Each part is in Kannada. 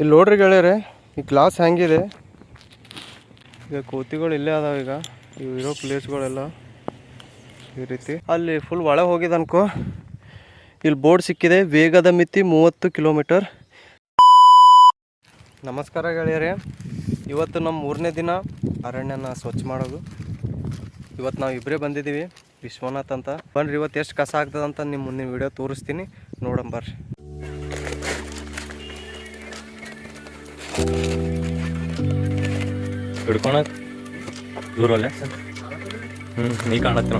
ಇಲ್ಲಿ ನೋಡ್ರಿ ಗೆಳೆಯರೆ, ಈ ಗ್ಲಾಸ್ ಹ್ಯಾಂಗಿದೆ. ಈಗ ಕೋತಿಗಳು ಇಲ್ಲೇ ಅದಾವ ಈಗ. ಇವು ಇರೋ ಪ್ಲೇಸ್ಗಳೆಲ್ಲ ಈ ರೀತಿ. ಅಲ್ಲಿ ಫುಲ್ ಒಳಗೆ ಹೋಗಿದೆ ಅನ್ಕೋ. ಇಲ್ಲಿ ಬೋರ್ಡ್ ಸಿಕ್ಕಿದೆ, ವೇಗದ ಮಿತಿ ಮೂವತ್ತು ಕಿಲೋಮೀಟರ್. ನಮಸ್ಕಾರ ಗೆಳೆಯರೆ. ಇವತ್ತು ನಮ್ಮ ಮೂರನೇ ದಿನ ಅರಣ್ಯನ ಸ್ವಚ್ಛ ಮಾಡೋದು. ಇವತ್ತು ನಾವು ಇಬ್ಬರೇ ಬಂದಿದ್ದೀವಿ ವಿಶ್ವನಾಥ್ ಅಂತ. ಬನ್ರಿ ಇವತ್ತು ಎಷ್ಟು ಕಸ ಆಗ್ತದಂತ ನಿಮ್ಮ ಮುಂದಿನ ವಿಡಿಯೋ ತೋರಿಸ್ತೀನಿ. ನೋಡಂಬರ್ರಿ ಹಿಡ್ಕೊಳಕ್ ದೂರಲ್ಲೇ ಹ್ಞೂ ನೀ ಕಾಣತ್ತಿ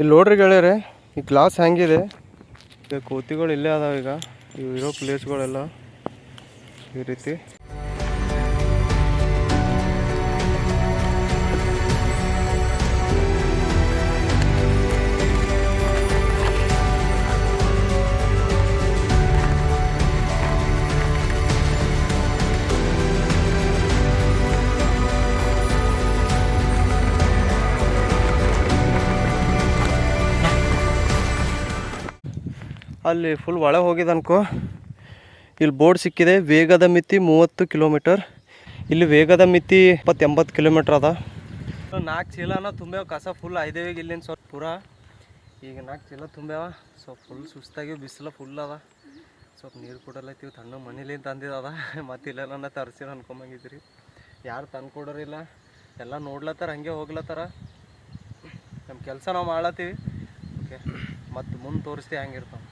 ಇಲ್ಲಿ ನೋಡ್ರಿ ಗೆಳೆಯರೆ, ಈ ಗ್ಲಾಸ್ ಹೆಂಗಿದೆ ಈಗ ಕೋತಿಗಳು ಇಲ್ಲೇ ಅದಾವ ಈಗ. ಇವು ಇರೋ ಪ್ಲೇಸ್ಗಳೆಲ್ಲ ಈ ರೀತಿ. ಅಲ್ಲಿ ಫುಲ್ ಒಳಗೆ ಹೋಗಿದೆ ಅನ್ಕೋ. ಇಲ್ಲಿ ಬೋರ್ಡ್ ಸಿಕ್ಕಿದೆ, ವೇಗದ ಮಿತಿ ಮೂವತ್ತು ಕಿಲೋಮೀಟರ್ ಇಲ್ಲಿ ವೇಗದ ಮಿತಿ ಇಪ್ಪತ್ತು ಎಂಬತ್ತು ಕಿಲೋಮೀಟ್ರ್ ಅದ ನಾಲ್ಕು ಚೀಲನ ತುಂಬ್ಯಾವ, ಕಸ ಫುಲ್ ಐದೇವಿಗೆ ಇಲ್ಲಿಂದ ಸ್ವಲ್ಪ ಪೂರ. ಈಗ ನಾಲ್ಕು ಚೀಲ ತುಂಬ್ಯಾವ ಸ್ವಲ್ಪ ಫುಲ್ ಸುಸ್ತಾಗಿ ಬಿಸಿಲು ಫುಲ್ ಅದ. ಸ್ವಲ್ಪ ನೀರು ಕೊಡಲತ್ತೀವಿ ತಣ್ಣ ಮನೇಲಿಂದ ತಂದಿದ್ದದ ಮತ್ತು ಇಲ್ಲೆಲ್ಲ ತರಿಸಿರ ಅನ್ಕೊಂಬಂಗಿದ್ರಿ. ಯಾರು ತಂದು ಕೊಡೋರಿಲ್ಲ. ಎಲ್ಲ ನೋಡ್ಲತ್ತಾರ, ಹಂಗೆ ಹೋಗ್ಲತ್ತಾರ. ನಮ್ಮ ಕೆಲಸ ನಾವು ಮಾಡ್ಲತ್ತೀವಿ. ಓಕೆ ಮತ್ತು ಮುಂದೆ ತೋರಿಸ್ತೀವಿ ಹೆಂಗಿರ್ತಾವ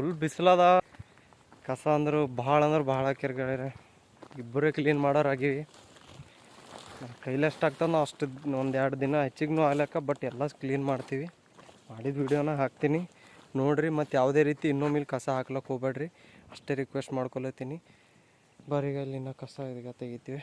ಫುಲ್ ಬಿಸಿಲದ ಕಸ ಅಂದ್ರೆ ಭಾಳ ಅಂದ್ರೆ ಭಾಳ ಹಾಕ್ಯಾರ ಇಬ್ಬರೇ ಕ್ಲೀನ್ ಮಾಡೋರಾಗಿವಿ ಕೈಲೆಷ್ಟು ಕೈಲಿ ಎಷ್ಟು ಆಗ್ತದೆ ನಾವು ಅಷ್ಟು ಒಂದು ಎರಡು ದಿನ ಹೆಚ್ಚಿಗೂ ಆಗ್ಲಕ್ಕ ಬಟ್ ಎಲ್ಲ ಕ್ಲೀನ್ ಮಾಡ್ತೀವಿ. ಮಾಡಿದ ವಿಡಿಯೋನ ಹಾಕ್ತೀನಿ. ನೋಡ್ರಿ, ಮತ್ತು ಯಾವುದೇ ರೀತಿ ಇನ್ನೊಮ್ಮೆ ಇಲ್ಲಿ ಕಸ ಹಾಕ್ಲಕ್ಕೆ ಹೋಗ್ಬೇಡ್ರಿ ಅಷ್ಟೇ ರಿಕ್ವೆಸ್ಟ್ ಮಾಡ್ಕೊಳತ್ತೀನಿ ಬರೀಗ ಇಲ್ಲಿನ ಕಸ ಇದೀಗ ತೆಗಿತೀವಿ.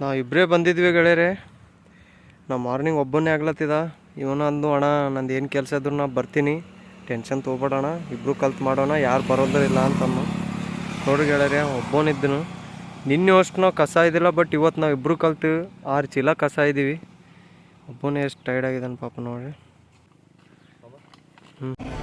ನಾವು ಇಬ್ಬರೇ ಬಂದಿದ್ವಿ ಗೆಳೆಯರೆ. ನಾ ಮಾರ್ನಿಂಗ್ ಒಬ್ಬನೇ ಆಗ್ಲತ್ತಿದ. ಇವನಂದು ಅಣ್ಣ, ನಂದು ಏನು ಕೆಲಸ ಇದ್ರು ನಾ ಬರ್ತೀನಿ. ಟೆನ್ಷನ್ ತೊಗೊಬೇಡಣ ಇಬ್ಬರು ಕಲ್ತು ಮಾಡೋಣ. ಯಾರು ಬರೋದ್ರಿಲ್ಲ ಅಂತಮ್ಮ ನೋಡಿ ಗೆಳೆಯರೆ ಒಬ್ಬನಿದ್ದನು ನಿನ್ನೆ ಅಷ್ಟು ನಾವು ಕಸ ಇದ್ದಿಲ್ಲ ಬಟ್ ಇವತ್ತು ನಾವು ಇಬ್ಬರು ಕಲ್ತು ಆರು ಚೀಲ ಕಸ ಇದ್ದೀವಿ. ಒಬ್ಬನೇ ಎಷ್ಟು ಟೈರ್ಡ್ ಆಗಿದ್ದಾನೆ ಪಾಪ ನೋಡ್ರಿ. ಹ್ಞೂ